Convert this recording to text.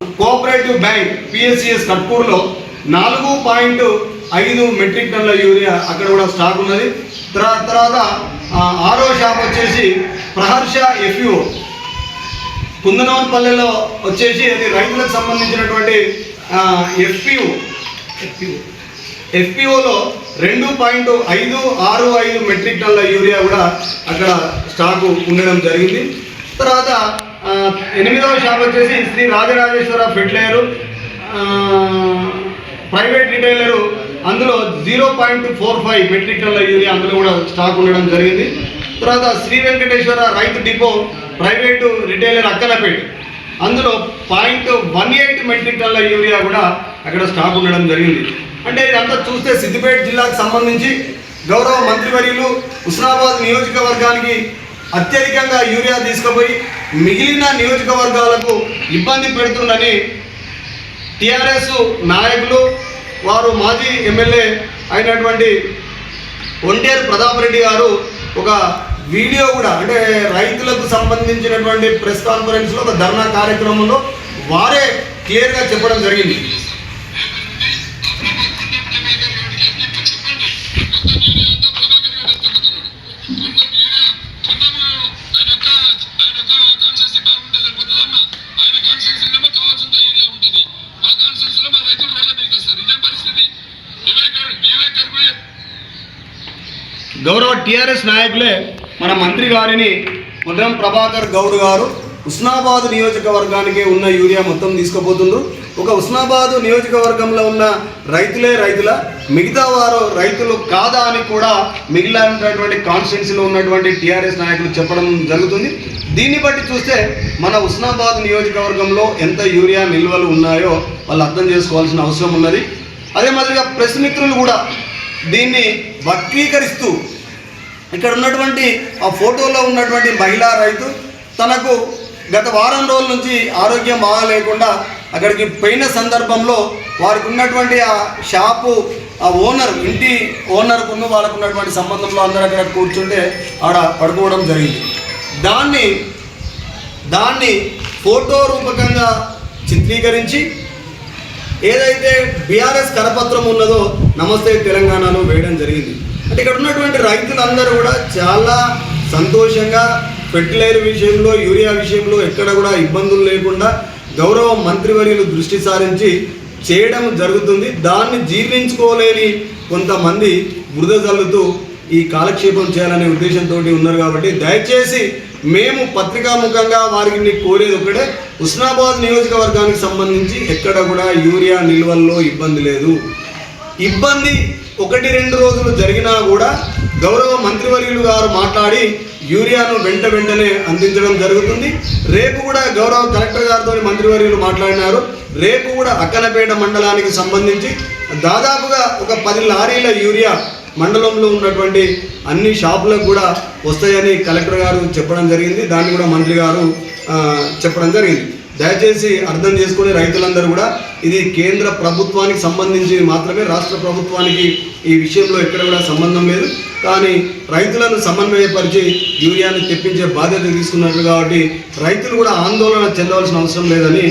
Cooperative bank PSCS కట్పూర్లో నాలుగు point ఐదు metric టన్నుల యూరియా అక్కడ కూడా స్టాక్ ఉన్నది. తర్వా- తర్వాత ఆరో షాప్ వచ్చేసి ప్రహర్ష ఎఫ్యూ కుందనవన్పల్లెలో వచ్చేసి అది రైతులకు సంబంధించినటువంటి ఎఫ్పిఓ ఎఫ్పిఓలో రెండు పాయింట్ ఐదు ఆరు ఐదు మెట్రిక్ టన్నుల యూరియా కూడా అక్కడ స్టాకు ఉండడం జరిగింది. తర్వాత ఎనిమిదవ షాప్ వచ్చేసి Shri Rajarajeshwara fertiliser private retailer అందులో zero point four five metric టన్ల urea అందులో కూడా స్టాక్ ఉండడం జరిగింది. తర్వాత శ్రీ వెంకటేశ్వర రైతు డిపో ప్రైవేటు రిటైలర్ అక్కలపేట. అందులో పాయింట్ వన్ ఎయిట్ మెట్రిక్ టన్ల యూరియా కూడా అక్కడ స్టాక్ ఉండడం జరిగింది. అంటే ఇదంతా చూస్తే సిద్దిపేట జిల్లాకు సంబంధించి గౌరవ మంత్రివర్యులు హుస్నాబాద్ నియోజకవర్గానికి అత్యధికంగా యూరియా తీసుకుపోయి మిగిలిన నియోజకవర్గాలకు ఇబ్బంది పెడుతుందని టీఆర్ఎస్ నాయకులు వారు మాజీ ఎమ్మెల్యే అయినటువంటి ఒంటేరు ప్రతాప్ రెడ్డి గారు ఒక వీడియో కూడా అంటే రైతులకు సంబంధించినటువంటి ప్రెస్ కాన్ఫరెన్స్లో ఒక ధర్నా కార్యక్రమంలో వారే క్లియర్గా చెప్పడం జరిగింది. గౌరవ టీఆర్ఎస్ నాయకులే మన మంత్రి గారిని ముద్రం ప్రభాకర్ గౌడ్ గారు ఉస్నాబాద్ నియోజకవర్గానికి ఉన్న యూరియా మొత్తం తీసుకుపోతుండ్రు. ఒక ఉస్నాబాద్ నియోజకవర్గంలో ఉన్న రైతులే రైతుల మిగతా వారు రైతులు కాదా అని కూడా మిగిలినటువంటి కాన్స్టిట్యున్సీలో ఉన్నటువంటి టీఆర్ఎస్ నాయకులు చెప్పడం జరుగుతుంది. దీన్ని బట్టి చూస్తే మన ఉస్నాబాద్ నియోజకవర్గంలో ఎంత యూరియా నిల్వలు ఉన్నాయో వాళ్ళు అర్థం చేసుకోవాల్సిన అవసరం ఉన్నది. అదే మాదిరిగా ప్రెస్ మిత్రులు కూడా దీన్ని వక్రీకరిస్తూ ఇక్కడ ఉన్నటువంటి ఆ ఫోటోలో ఉన్నటువంటి మహిళా రైతు తనకు గత వారం రోజుల నుంచి ఆరోగ్యం బాగాలేకుండా అక్కడికి పోయిన సందర్భంలో వారికి ఉన్నటువంటి ఆ షాపు ఆ ఓనర్ ఇంటి ఓనర్కును వాళ్ళకు ఉన్నటువంటి సంబంధంలో అందరూ అక్కడ కూర్చుంటే ఆడ పడుకోవడం జరిగింది. దాన్ని దాన్ని ఫోటో రూపకంగా చిత్రీకరించి ఏదైతే బీఆర్ఎస్ కరపత్రం ఉన్నదో నమస్తే తెలంగాణలో వేయడం జరిగింది. అంటే ఇక్కడ ఉన్నటువంటి రైతులందరూ కూడా చాలా సంతోషంగా ఫెర్టిలైజర్ విషయంలో యూరియా విషయంలో ఎక్కడ కూడా ఇబ్బందులు లేకుండా గౌరవ మంత్రివర్యులు దృష్టి సారించి చేయడం జరుగుతుంది. దాన్ని జీర్ణించుకోలేని కొంతమంది బురద జల్లుతూ ఈ కాలక్షేపం చేయాలనే ఉద్దేశంతో ఉన్నారు కాబట్టి దయచేసి మేము పత్రికాముఖంగా వారికి కోరేది ఒకటే ఉస్నాబాద్ నియోజకవర్గానికి సంబంధించి ఎక్కడ కూడా యూరియా నిల్వల్లో ఇబ్బంది లేదు. ఇబ్బంది ఒకటి రెండు రోజులు జరిగినా కూడా గౌరవ మంత్రివర్యులు గారు మాట్లాడి యూరియాను వెంట వెంటనే అందించడం జరుగుతుంది. రేపు కూడా గౌరవ కలెక్టర్ గారితో మంత్రివర్యులు మాట్లాడినారు. రేపు కూడా అక్కనపేట మండలానికి సంబంధించి దాదాపుగా ఒక పది లారీల యూరియా మండలంలో ఉన్నటువంటి అన్ని షాపులకు కూడా వస్తాయని కలెక్టర్ గారు చెప్పడం జరిగింది. దాన్ని కూడా మంత్రి గారు చెప్పడం జరిగింది. దయచేసి అర్థం చేసుకునే రైతులందరూ కూడా ఇది కేంద్ర ప్రభుత్వానికి సంబంధించి మాత్రమే రాష్ట్ర ప్రభుత్వానికి ఈ విషయంలో ఎక్కడ కూడా సంబంధం లేదు. కానీ రైతులను సమన్వయపరిచి యూరియాను తెప్పించే బాధ్యత తీసుకున్నారు కాబట్టి రైతులు కూడా ఆందోళన చెందవలసిన అవసరం లేదని